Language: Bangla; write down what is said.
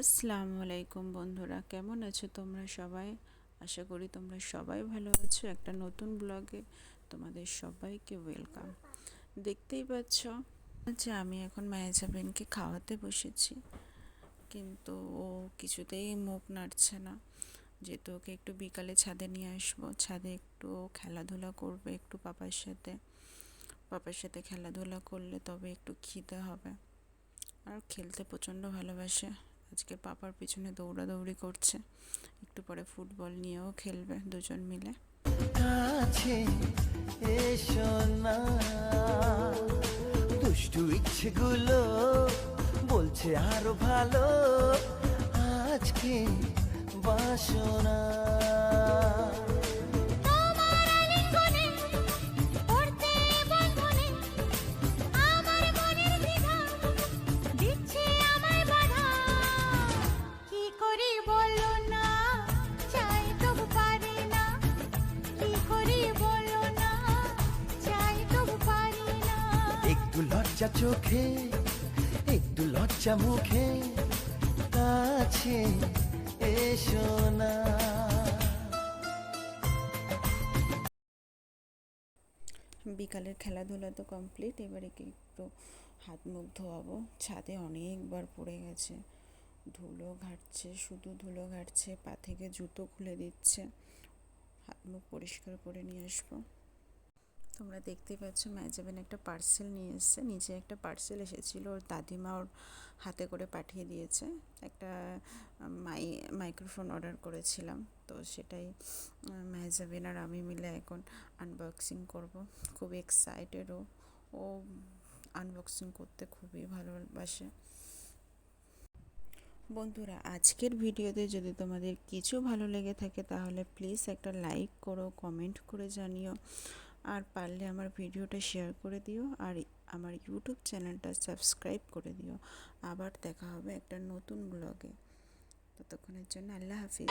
আসসালামু আলাইকুম বন্ধুরা, কেমন আছো তোমরা সবাই? আশা করি তোমরা সবাই ভালো আছো। একটা নতুন ব্লগে তোমাদের সবাইকে ওয়েলকাম। দেখতেই পাচ্ছ যে আমি এখন মায়াজাবিনকে খাওয়াতে বসেছি, কিন্তু ও কিছুতেই মুখ নাড়ছে না। যেহেতু ওকে একটু বিকালে ছাদে নিয়ে আসব, ছাদে একটু খেলাধুলা করবে একটু পাপার সাথে। পাপার সাথে খেলাধুলা করলে তবে একটু খিদে হবে। আর খেলতে প্রচণ্ড ভালোবাসে। আজকে পাপার পিছনে দৌড়াদৌড়ি করছে। একটু পরে ফুটবল নিয়েও খেলবে দুজন মিলে। দুষ্টু ইচ্ছেগুলো বলছে আরও ভালো। আজকে বাসনা। লজ্জা চোখে, একটু লজ্জা মুখে, কাছে এসো না। বিকালের খেলাধুলা তো কমপ্লিট এবারে কি একটু হাত মুখ ধোয়াবো। ছাদে অনেকবার পড়ে গেছে। ধুলো ঘাটছে, শুধু ধুলো ঘাটছে, পা থেকে জুতো খুলে দিচ্ছে। হাত মুখ পরিষ্কার করে নিয়ে আসব। তোমরা দেখতে পাচ্ছ ম্যাজাবেন একটা পার্সেল নিয়ে এসছে। নিচে একটা পার্সেল এসেছিল, ওর দাদিমা ওর হাতে করে পাঠিয়ে দিয়েছে। একটা মাই, মাইক্রোফোন অর্ডার করেছিলাম। তো সেটাই ম্যাজাবিন আর আমি মিলে এখন আনবক্সিং করব। খুব এক্সাইটেড ও। ও আনবক্সিং করতে খুবই ভালোবাসে। বন্ধুরা, আজকের ভিডিওতে যদি তোমাদের কিছু ভালো লেগে থাকে, তাহলে প্লিজ একটা লাইক করো কমেন্ট করে জানিও। আর পারলে আমার ভিডিওটা শেয়ার করে দিও আর আমার ইউটিউব চ্যানেলটা সাবস্ক্রাইব করে দিও। আবার দেখা হবে একটা নতুন ব্লগে ততক্ষণের জন্য আল্লাহ হাফিজ।